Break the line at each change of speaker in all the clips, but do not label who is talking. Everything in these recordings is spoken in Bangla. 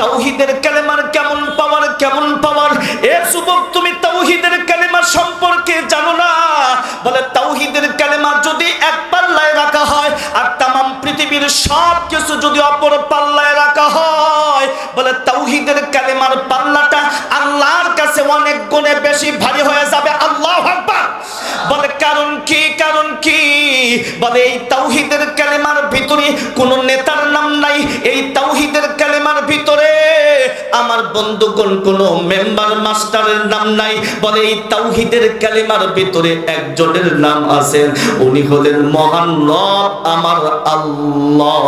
তাওহিদের কালেমার কেমন পাওয়ার কেমন পাওয়ার? এ যুবক, তুমি তাওহিদের কালেমা সম্পর্কে জানো না? বলে, তাওহিদের কালেমা যদি এক পাল্লায় রাখা হয়, আর তামাম পৃথিবীর সব কিছু যদি অপর পাল্লায় রাখা হয়, বলে, তাওহিদের কালেমার পাল্লাটা আল্লাহর কাছে অনেক গুণে বেশি ভারী হয়ে যাবে। আল্লাহ বলে, কারণ কি কারণ কি? বলে এই তাওহিদের কালেমার ভিতরে কোন নেতার নাম নাই। এই তাওহিদের কালেমার ভিতরে আমার বন্ধুগণ, কোন মেম্বার, মাস্টারের নাম নাই। বলে এই তাওহিদের কালেমার ভিতরে একজনের নাম আছেন, উনি হলেন মহান রব, আমার আল্লাহ।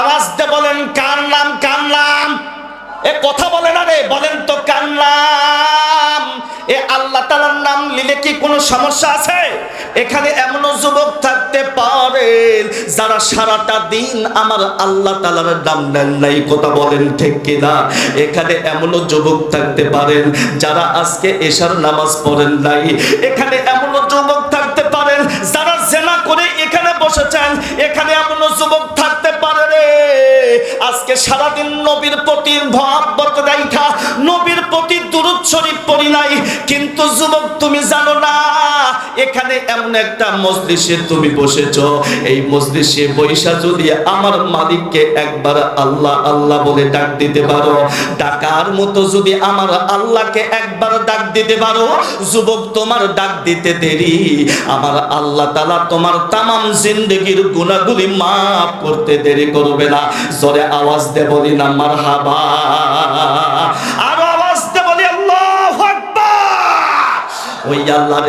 আওয়াজ দিয়ে বলেন, কার নাম কার নাম? এ কথা বলে না রে, বলেন তো কার নাম? নাম কি কোনো সমস্যা আছে? এখানে এমনও যুবক থাকতে পারে যারা সারাটা দিন আমার আল্লাহ তালার নাম নেন নাই, কথা বলেন ঠিক কিনা? এখানে এমনও যুবক থাকতে পারেন যারা আজকে এশার নামাজ পড়েন নাই। এখানে এমনও যুবক থাকতে পারেন যারা জেনা করে এখানে বসেছেন। এখানে এমনও যুবক থাকতে পারে আজকে সারাদিন নবীর প্রতি মহাব্বত রাইখা পড়ি নাই, কিন্তু যুবক তুমি জানো না, এখানে এমন একটা মজলিসে তুমি বসেছ। এই মজলিসে বৈশা যদি আমার মালিককে একবার আল্লাহ আল্লাহ বলে ডাক দিতে পারো, ডাকার মতো যদি আমার আল্লাহকে একবার ডাক দিতে পারো, যুবক তোমার ডাক দিতে দেরি। আমার আল্লাহ তালা তোমার তামাম জিন্দগির গুণাগুলি মাফ করতে দেরি করবে না। জোরে আওয়াজ দে না মার হাবা আল্লাহ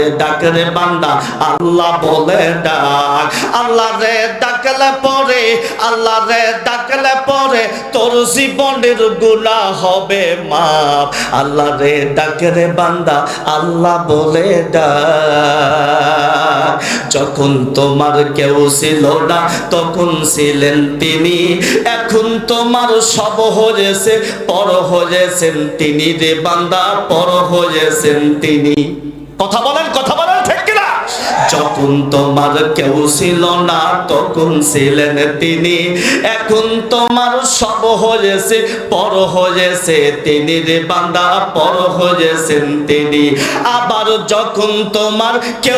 রে বান্দা, আল্লাহ বলে ডাক। আল্লাহ রে ডাকলে পরে আল্লাহ রে ডাকলে পরে তোর জীবনের হবে মাপ আল্লাহ রে বান্দা, আল্লাহ বলে ডাক। যখন তোমার কেউ ছিল না, তখন ছিলেন তিনি। এখন তোমার সব হয়েছে, পর হয়েছেন তিনি রে বান্দা, পর হয়েছেন তিনি। কথা বলেন কথা বলেন, ঠিক কিনা? যখন তোমার কেউ ছিল না, তখন ছিলেন তিনি। এখন তোমার সব হয়েছে, পর হয়েছে তিনি রে বান্দা, পর হয়েছেন তিনি। আবার যখন তোমার কেউ